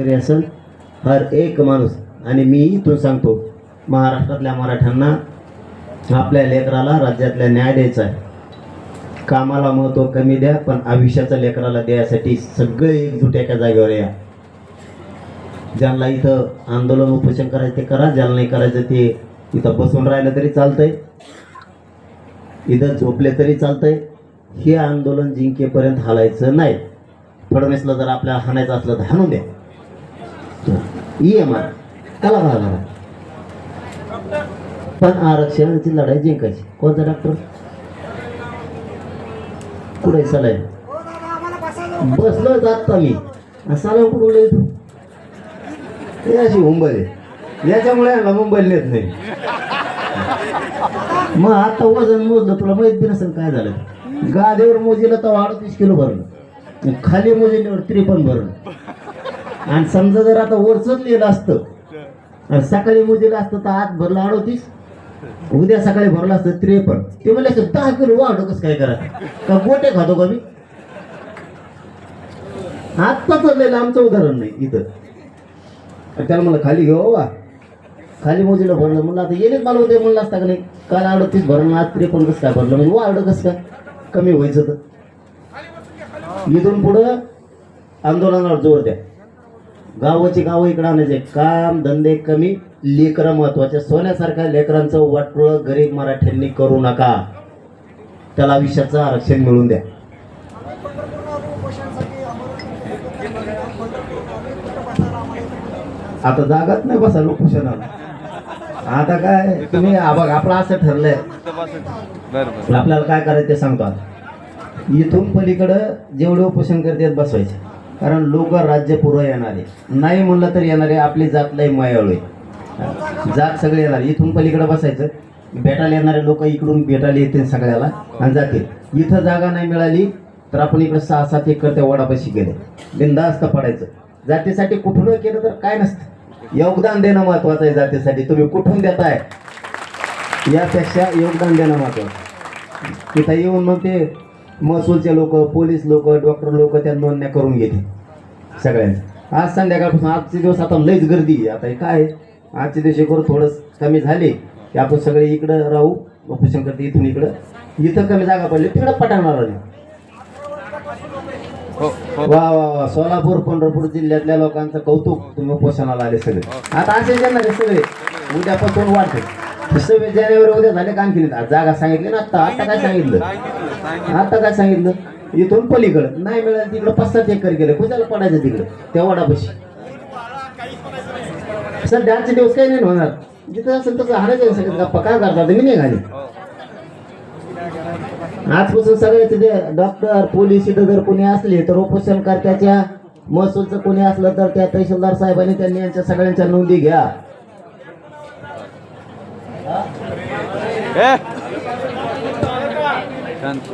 शेतकरी असेल हर एक माणूस आणि मी इथून सांगतो महाराष्ट्रातल्या मराठ्यांना आपल्या लेकराला राज्यातल्या न्याय द्यायचा आहे. कामाला महत्त्व कमी द्या पण आयुष्याचा लेकराला द्यायसाठी सगळे एकजूट एका जागेवर या. ज्यांना इथं आंदोलन उपोषण करायचं ते करा ज्यांना नाही करायचं ते इथं बसून राहिलं तरी चालतंय. इथं झोपले तरी चालतंय. हे आंदोलन जिंकेपर्यंत हालायचं नाही. फडणवीसला जर आपल्याला हाणायचं असलं तर हाणून द्या. ई एम आर त्याला घाला पण आरक्षणाची लढाई जिंकायची. कोणता डॉक्टर कुठे सलाय बसलो जात मी. सलाम कुठून तू? हे अशी मुंबई. याच्यामुळे यांना मुंबईला येत नाही. मग आता वजन मोजलं तुला माहीत बी नसेल काय झालं. गादीवर मोजीला तर अडतीस किलो भरलं. खाली मोजल्यावर त्रेपन्न भरलं. आणि समजा जर आता वरचंच लिहिलं असतं सकाळी मोजेलं असतं तर आज भरलं अडोतीस उद्या सकाळी भरलं असतं त्रेपन्न. ते म्हणले असं दहा किलो वाढ कसं काय करा का गोटे खातो का मी? आत्ताच लिहिलं आमचं उदाहरण नाही इथं. त्याला म्हणलं खाली घेऊ हो, वा. खाली मोजीला भरलं म्हणलं आता येणेच मला उद्या म्हणलं असता का नाही? काल अडतीस भरलं आज त्रेपन्न कसं काय भरलं? म्हणजे वाढ कसं काय? कमी व्हायचं तर. इथून पुढं आंदोलनावर जोर द्या. गावाची गावं इकडं आणायचे. काम धंदे कमी लेकरं महत्त्वाचे. सोन्यासारख्या लेकरांचं वाटोळं गरीब मराठ्यांनी करू नका. त्याला आयुष्याचं आरक्षण मिळून द्या. आता जागाच नाही बसा उपोषणाला आता काय तुम्ही बघ आपलं असं ठरलंय. आपल्याला काय करायचं ते सांगतो आता. इथून पलीकडं जेवढे उपोषण करतात बसवायचे. कारण लोक राज्य पुरं येणारे नाही म्हणलं तर येणारे आपली जात लई मायाळू आहे. जात सगळे येणार. इथून पलीकडे बसायचं. भेटायला येणारे लोक इकडून भेटायला येतील सगळ्याला आणि जातील. इथं जागा नाही मिळाली तर आपण इकडं सहा सात एकर त्या वडापाशी गेले. बिंदास्त पडायचं. जातीसाठी कुठून केलं तर काय नसतं. योगदान देणं महत्वाचं आहे जातीसाठी. तुम्ही कुठून देताय? यापेक्षा योगदान देणं महत्वाचं. तिथं येऊन मग ते महसूलचे लोक पोलीस लोक डॉक्टर लोक त्या नोंदण्या करून घेते सगळ्यांचं आज संध्याकाळपासून आजचे दिवस आता लईच गर्दी आहे. आता हे काय आहे? आजच्या दिवशी करू थोडंच कमी झाले की आपण सगळे इकडं राहू ऑपरेशन करते इथून इकडं. इथं कमी जागा पडली तिकडं पटाणार नाही हो हो. वा वा वा. सोलापूर पंढरपूर जिल्ह्यातल्या लोकांचं कौतुक तुम्ही उपोषणाला आले सगळे. आता असे येणार सगळे. उद्यापासून वाढते. सव्वीस जानेवारी उद्या झाले का आणखी जागा सांगितली ना आता आता काय सांगितलं आता काय सांगितलं? इथून पलीकडं. नाही मिळालं तिकडं पाच सात एकर गेलं. कुणाला पडायचं तिकडं? त्या वडापाशी. सर आजचे दिवस काही नाही होणार. जिथं असेल तसं हाणायचं सगळं. गप्पा काय करतात मी नाही घाली आजपासून सगळे तिथे डॉक्टर पोलीस इथं जर कोणी असले तर उपोषण करत्याच्या महसूलचं कोणी असलं तर त्या तहसीलदार साहेबांनी त्यांनी यांच्या सगळ्यांच्या नोंदी घ्या. Eh. ए शांत